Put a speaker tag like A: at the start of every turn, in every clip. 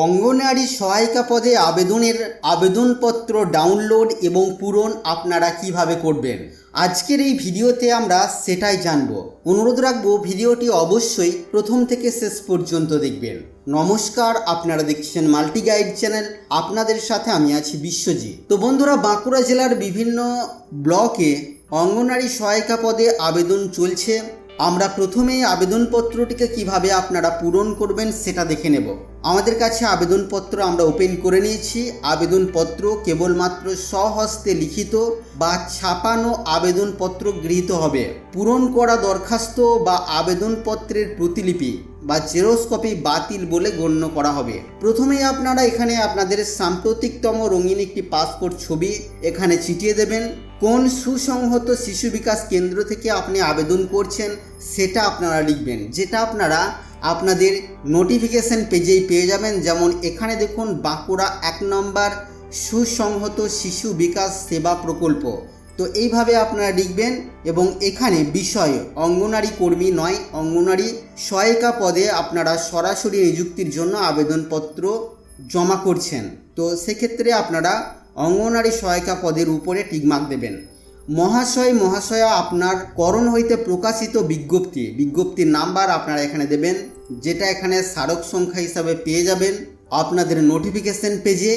A: অঙ্গনারী সহায়িকা পদে আবেদনের আবেদনপত্র ডাউনলোড এবং পূরণ আপনারা কীভাবে করবেন? আজকের এই ভিডিওতে আমরা সেটাই জানব। অনুরোধ রাখব, ভিডিওটি অবশ্যই প্রথম থেকে শেষ পর্যন্ত দেখবেন। নমস্কার, আপনারা দেখছেন মাল্টি গাইড চ্যানেল। আপনাদের সাথে আমি আছি বিশ্বজিৎ। তো বন্ধুরা, বাঁকুড়া জেলার বিভিন্ন ব্লকে অঙ্গনারী সহায়িকা পদে আবেদন চলছে। আমরা প্রথমেই আবেদনপত্রটিকে কীভাবে আপনারা পূরণ করবেন সেটা দেখে নেব। আমাদের কাছে আবেদনপত্র আমরা ওপেন করে নিয়েছি। আবেদনপত্র কেবলমাত্র স্বহস্তে লিখিত বা ছাপানো আবেদনপত্র গৃহীত হবে। পূরণ করা দরখাস্ত বা আবেদনপত্রের প্রতিলিপি বা জেরক্স কপি বাতিল বলে গণ্য করা হবে। প্রথমেই আপনারা এখানে আপনাদের সাম্প্রতিকতম রঙিন একটি পাসপোর্ট ছবি এখানে চিটিয়ে দেবেন। কোন সুসংহত শিশু বিকাশ কেন্দ্র থেকে আপনি আবেদন করছেন সেটা আপনারা লিখবেন। যেটা আপনারা আপনাদের নোটিফিকেশন পেজেই পেয়ে যাবেন। যেমন এখানে দেখুন, বাঁকুড়া এক নম্বর সুসংহত শিশু বিকাশ সেবা প্রকল্প। তো এইভাবে আপনারা লিখবেন এবং এখানে বিষয় অঙ্গনারী কর্মী নয়, অঙ্গনারী সহায়িকা পদে আপনারা সরাসরি নিযুক্তির জন্য আবেদনপত্র জমা করছেন। তো সেক্ষেত্রে আপনারা অঙ্গনারী সহায়িকা পদের উপরে টিকমার্ক দেবেন। মহাশয়, মহাশয়া আপনার করণ হইতে প্রকাশিত বিজ্ঞপ্তি, বিজ্ঞপ্তির নাম্বার আপনারা এখানে দেবেন, যেটা এখানে স্মারক সংখ্যা হিসাবে পেয়ে যাবেন আপনাদের নোটিফিকেশন পেজে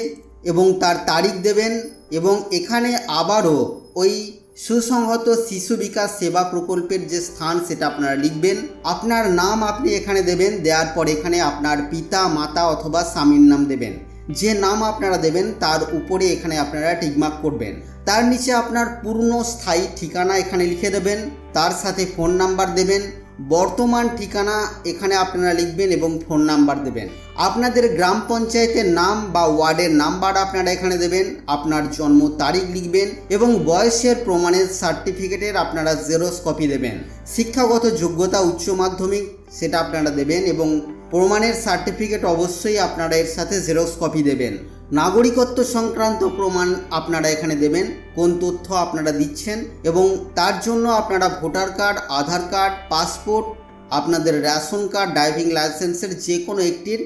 A: এবং তার তারিখ দেবেন এবং এখানে আবারও ওই সুসংহত শিশু বিকাশ সেবা প্রকল্পের যে স্থান সেটা আপনারা লিখবেন। আপনার নাম আপনি এখানে দেবেন, দেওয়ার পর এখানে আপনার পিতা, মাতা অথবা স্বামীর নাম দেবেন। যে নাম আপনারা দেবেন, তার উপরে এখানে আপনারা টিকমার্ক করবেন। তার নিচে আপনার পূর্ণ স্থায়ী ঠিকানা এখানে লিখে দেবেন। তার সাথে ফোন নাম্বার দেবেন। বর্তমান ঠিকানা এখানে আপনারা লিখবেন এবং ফোন নাম্বার দেবেন। আপনাদের গ্রাম পঞ্চায়েতের নাম বা ওয়ার্ডের নাম্বার আপনারা এখানে দেবেন, আপনার জন্ম তারিখ লিখবেন এবং বয়সের প্রমাণের সার্টিফিকেটের আপনারা জেরক্স কপি দেবেন। শিক্ষাগত যোগ্যতা উচ্চ মাধ্যমিক, সেটা আপনারা দেবেন এবং প্রমাণের সার্টিফিকেট অবশ্যই আপনারা এর সাথে জেরক্স কপি দেবেন। নাগরিকত্ব সংক্রান্ত প্রমাণ আপনারা এখানে দেবেন, কোন তথ্য আপনারা দিচ্ছেন এবং তার জন্য আপনারা voter card, Aadhaar card, passport, আপনাদের রেশন কার্ড, ড্রাইভিং লাইসেন্সের যে কোনো একটির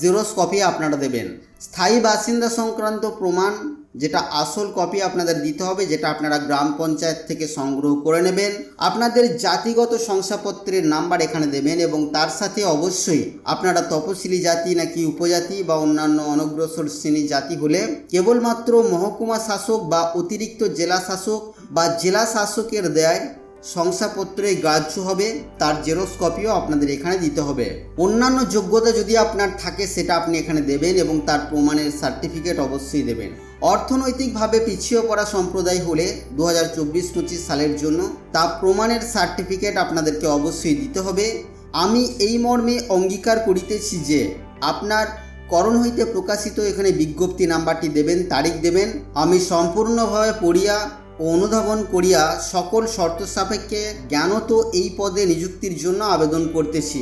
A: জেরক্স কপি আপনারা দেবেন। স্থায়ী বাসিন্দা সংক্রান্ত প্রমাণ যেটা আসল কপি আপনাদের দিতে হবে, যেটা আপনারা গ্রাম পঞ্চায়েত থেকে সংগ্রহ করে নেবেন। আপনাদের জাতিগত শংসাপত্রের নাম্বার এখানে দেবেন এবং তার সাথে অবশ্যই আপনারা তপশিলি জাতি নাকি উপজাতি বা অন্যান্য অনগ্রসর শ্রেণির জাতি হলে কেবলমাত্র মহকুমা শাসক বা অতিরিক্ত জেলা শাসক বা জেলা শাসকের দেয় শংসাপত্রে গ্রাহ্য হবে, তার জেরক্স কপিও আপনাদের এখানে দিতে হবে। অন্যান্য যোগ্যতা যদি আপনার থাকে, সেটা আপনি এখানে দেবেন এবং তার প্রমাণের সার্টিফিকেট অবশ্যই দেবেন। অর্থনৈতিকভাবে পিছিয়ে পড়া সম্প্রদায় হলে দু হাজার চব্বিশ পঁচিশ সালের জন্য তা প্রমাণের সার্টিফিকেট আপনাদেরকে অবশ্যই দিতে হবে। আমি এই মর্মে অঙ্গীকার করিতেছি যে, আপনার করণ হইতে প্রকাশিত এখানে বিজ্ঞপ্তি নাম্বারটি দেবেন, তারিখ দেবেন। আমি সম্পূর্ণভাবে পড়িয়া ও অনুধাবন করিয়া সকল শর্ত সাপেক্ষে জ্ঞানত এই পদে নিযুক্তির জন্য আবেদন করতেছি।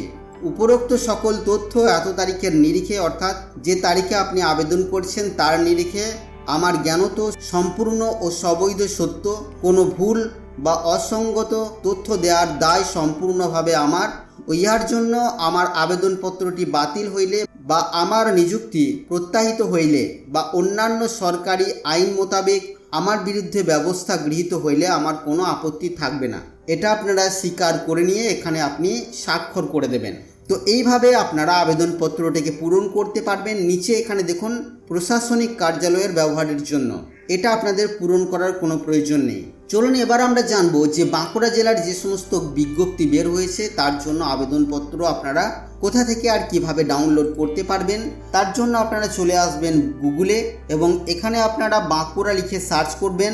A: উপরোক্ত সকল তথ্য এত তারিখের নিরিখে, অর্থাৎ যে তারিখে আপনি আবেদন করছেন তার নিরিখে আমার জ্ঞানত, সম্পূর্ণ ও সবৈধ সত্য, কোনো ভুল বা অসঙ্গত তথ্য দেওয়ার দায় সম্পূর্ণভাবে আমার ও ইহার জন্য আমার আবেদনপত্রটি বাতিল হইলে বা আমার নিযুক্তি প্রত্যাহিত হইলে বা অন্যান্য সরকারি আইন মোতাবেক আমার বিরুদ্ধে ব্যবস্থা গৃহীত হইলে আমার কোনো আপত্তি থাকবে না। এটা আপনারা স্বীকার করে নিয়ে এখানে আপনি স্বাক্ষর করে দেবেন। তো এইভাবে আপনারা আবেদনপত্রটিকে পূরণ করতে পারবেন। নিচে এখানে দেখুন, প্রশাসনিক কার্যালয়ের ব্যবহারের জন্য। এটা আপনাদের পূরণ করার কোনো প্রয়োজন নেই। চলুন এবার আমরা জানব যে বাঁকুড়া জেলার যে সমস্ত বিজ্ঞপ্তি বের হয়েছে, তার জন্য আবেদনপত্র আপনারা কোথা থেকে আর কীভাবে ডাউনলোড করতে পারবেন, তার জন্য আপনারা চলে আসবেন গুগলে এবং এখানে আপনারা বাঁকুড়া লিখে সার্চ করবেন।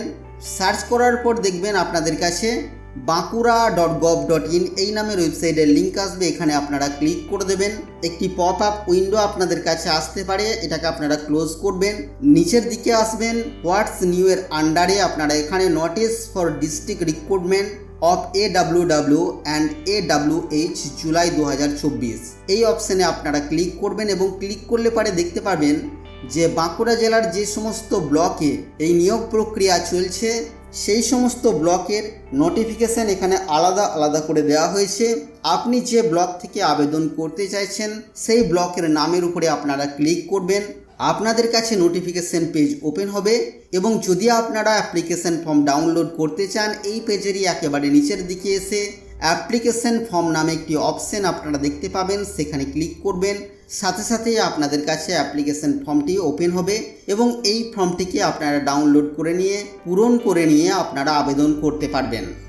A: সার্চ করার পর দেখবেন আপনাদের কাছে Bankura dot gov dot in এই নামের ওয়েবসাইটের লিঙ্ক আসবে, এখানে আপনারা ক্লিক করে দেবেন। একটি পপ আপ উইন্ডো আপনাদের কাছে আসতে পারে, এটাকে আপনারা ক্লোজ করবেন। নিচের দিকে আসবেন হোয়াটস নিউ এর আন্ডারে আপনারা এখানে notice for district recruitment of A W W and A W H July দু হাজার চব্বিশ। এই অপশানে আপনারা ক্লিক করবেন এবং ক্লিক করলে পারে দেখতে পাবেন যে বাঁকুড়া জেলার যে সমস্ত ব্লকে এই নিয়োগ প্রক্রিয়া চলছে সেই সমস্ত ব্লকের নোটিফিকেশান এখানে আলাদা আলাদা করে দেওয়া হয়েছে। আপনি যে ব্লক থেকে আবেদন করতে চাইছেন, সেই ব্লকের নামের উপরে আপনারা ক্লিক করবেন। আপনাদের কাছে নোটিফিকেশন পেজ ওপেন হবে এবং যদি আপনারা অ্যাপ্লিকেশন ফর্ম ডাউনলোড করতে চান, এই পেজেরই একেবারে নিচের দিকে এসে অ্যাপ্লিকেশন ফর্ম নামে একটি অপশন আপনারা দেখতে পাবেন। সেখানে ক্লিক করবেন। সাথে সাথে আপনাদের কাছে অ্যাপ্লিকেশন ফর্মটি ওপেন হবে এবং এই ফর্মটিকে আপনারা ডাউনলোড করে নিয়ে পূরণ করে নিয়ে আপনারা আবেদন করতে পারবেন।